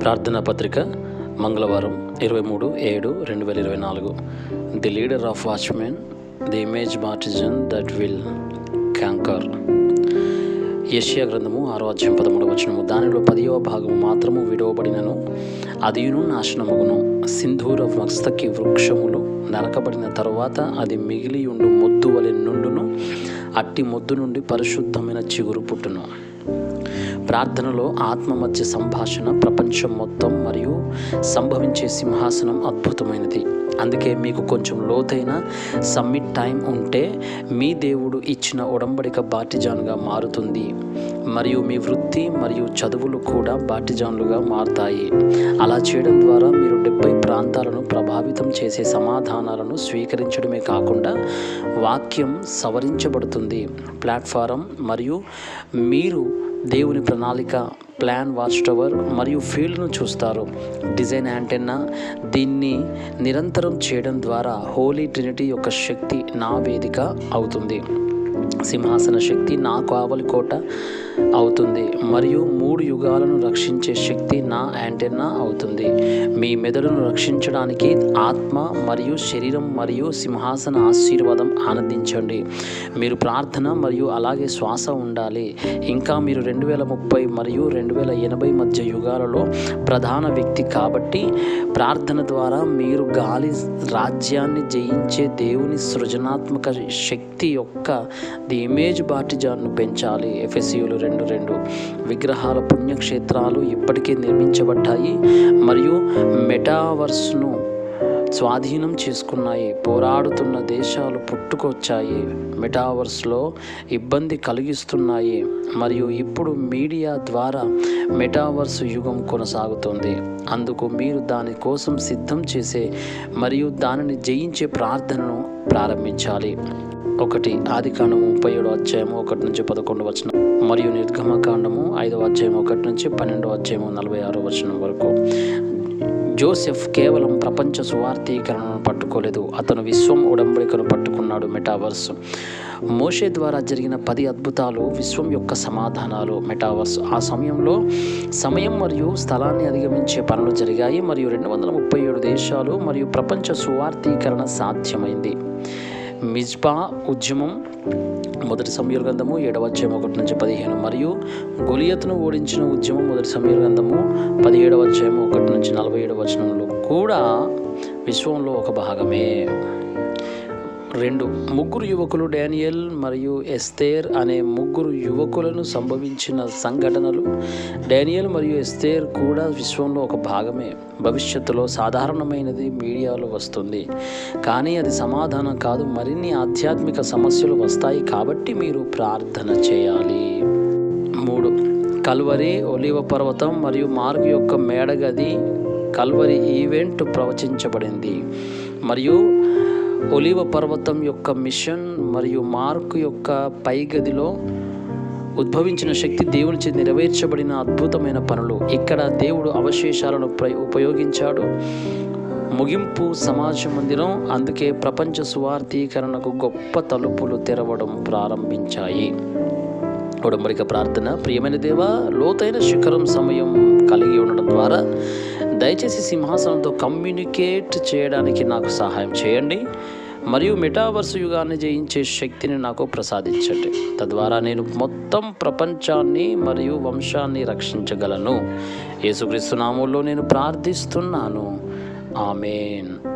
ప్రార్థనా పత్రిక మంగళవారం ఇరవై మూడు ఏడు రెండు వేల ఇరవై నాలుగు. The leader of watchmen the image మార్టిజన్ that will క్యాంకర్ యష్యా గ్రంథము ఆరో అధ్యాయం పదమూడు వచనము. దానిలో పదివ భాగము మాత్రము విడవబడినను అదియును నాశనమగును. సింధూర మస్తకి వృక్షములు నరకబడిన తరువాత అది మిగిలి ఉండు మొద్దు వలె నుండును అట్టి మొద్దు నుండి పరిశుద్ధమైన చిగురు పుట్టును. ప్రార్థనలో ఆత్మ మధ్య సంభాషణ ప్రపంచం మొత్తం మరియు సంభవించే సింహాసనం అద్భుతమైనది. అందుకే మీకు కొంచెం లోతైన సమ్మిట్ టైం ఉంటే మీ దేవుడు ఇచ్చిన ఉడంబడిక బాటిజాన్గా మారుతుంది. మరియు మీ వృత్తి మరియు చదువులు కూడా బాటిజాన్లుగా మారుతాయి. అలా చేయడం ద్వారా మీరు డెబ్బై ప్రాంతాలను ప్రభావితం చేసే సమాధానాలను స్వీకరించడమే కాకుండా వాక్యం సవరించబడుతుంది. ప్లాట్ఫారం మరియు మీరు దేవుని ప్రణాళిక ప్లాన్ వాచ్ టవర్ మరియు ఫీల్డ్ను చూస్తారు. డిజైన్ యాంటెన్నా దీన్ని నిరంతరం చేయడం ద్వారా హోలీ ట్రినిటీ యొక్క శక్తి నా వేదిక అవుతుంది. సింహాసన శక్తి నా కావలి కోట అవుతుంది. మరియు మూడు యుగాలను రక్షించే శక్తి నా యాంటెన్నా అవుతుంది. మీ మెదడును రక్షించడానికి ఆత్మ మరియు శరీరం మరియు సింహాసన ఆశీర్వాదం ఆనందించండి. మీరు ప్రార్థన మరియు అలాగే శ్వాస ఉండాలి. ఇంకా మీరు రెండు వేల ముప్పై మరియు రెండు వేల ఎనభై మధ్య యుగాలలో ప్రధాన వ్యక్తి కాబట్టి ప్రార్థన ద్వారా మీరు గాలి రాజ్యాన్ని జయించే దేవుని సృజనాత్మక శక్తి యొక్క ది ఇమేజ్ బాటిజాన్ను పెంచాలి. ఎఫ్ఎస్యులు రెండు రెండు విగ్రహాల పుణ్యక్షేత్రాలు ఇప్పటికే నిర్మించబడ్డాయి. మరియు మెటావర్స్ను స్వాధీనం చేసుకున్నాయి. పోరాడుతున్న దేశాలు పుట్టుకొచ్చాయి. మెటావర్స్లో ఇబ్బంది కలిగిస్తున్నాయి. మరియు ఇప్పుడు మీడియా ద్వారా మెటావర్స్ యుగం కొనసాగుతుంది. అందుకు మీరు దాని కోసం సిద్ధం చేసే మరియు దానిని జయించే ప్రార్థనను ప్రారంభించాలి. ఒకటి ఆది కాండము ముప్పై ఏడు అధ్యాయము ఒకటి నుంచి పదకొండు వచనం మరియు నిర్గమకాండము ఐదవ అధ్యాయం ఒకటి నుంచి పన్నెండవ అధ్యాయము నలభై ఆరో వచనం వరకు. జోసెఫ్ కేవలం ప్రపంచ సువార్థీకరణను పట్టుకోలేదు అతను విశ్వం ఉడంబడికను పట్టుకున్నాడు మెటావర్స్. మోషే ద్వారా జరిగిన పది అద్భుతాలు విశ్వం యొక్క సమాధానాలు మెటావర్స్. ఆ సమయంలో సమయం మరియు స్థలాన్ని అధిగమించే పనులు జరిగాయి మరియు రెండు వందల ముప్పై ఏడు దేశాలు మరియు ప్రపంచ సువార్థీకరణ సాధ్యమైంది. మిజ్బా ఉద్యమం మొదటి సమయ గ్రంథము ఏడవ అధ్యాయం ఒకటి నుంచి పదిహేను. మరియు గొలియత్ను ఓడించిన ఉద్యమం మొదటి సమయ గ్రంథము పదిహేడవ అధ్యాయం ఒకటి నుంచి నలభై ఏడవ వచనంలో కూడా విశ్వంలో ఒక భాగమే. రెండు. ముగ్గురు యువకులు డానియల్ మరియు ఎస్తేర్ అనే ముగ్గురు యువకులను సంభవించిన సంఘటనలు డానియల్ మరియు ఎస్తేర్ కూడా విశ్వంలో ఒక భాగమే. భవిష్యత్తులో సాధారణమైనది మీడియాలో వస్తుంది. కానీ అది సమాధానం కాదు. మరిన్ని ఆధ్యాత్మిక సమస్యలు వస్తాయి కాబట్టి మీరు ప్రార్థన చేయాలి. మూడు. కల్వరి ఒలివ పర్వతం మరియు మార్గ్ యొక్క మేడగది కల్వరి ఈవెంట్ ప్రవచించబడింది. మరియు ఒలివ పర్వతం యొక్క మిషన్ మరియు మార్క్ యొక్క పైగదిలో ఉద్భవించిన శక్తి దేవునిచే నెరవేర్చబడిన అద్భుతమైన పనులు. ఇక్కడ దేవుడు అవశేషాలను ఉపయోగించాడు. ముగింపు సమాజ మందిరం అందుకే ప్రపంచ సువార్థీకరణకు గొప్ప తలుపులు తెరవడం ప్రారంభించాయి. ఉడంబడిక ప్రార్థన. ప్రియమైన దేవా లోతైన శిఖరం సమయం కలిగి ఉండడం ద్వారా దయచేసి సింహాసనంతో కమ్యూనికేట్ చేయడానికి నాకు సహాయం చేయండి. మరియు మెటావర్స్ యుగాన్ని జయించే శక్తిని నాకు ప్రసాదించండి. తద్వారా నేను మొత్తం ప్రపంచాన్ని మరియు వంశాన్ని రక్షించగలను. యేసుక్రీస్తు నామంలో నేను ప్రార్థిస్తున్నాను. ఆమెన్.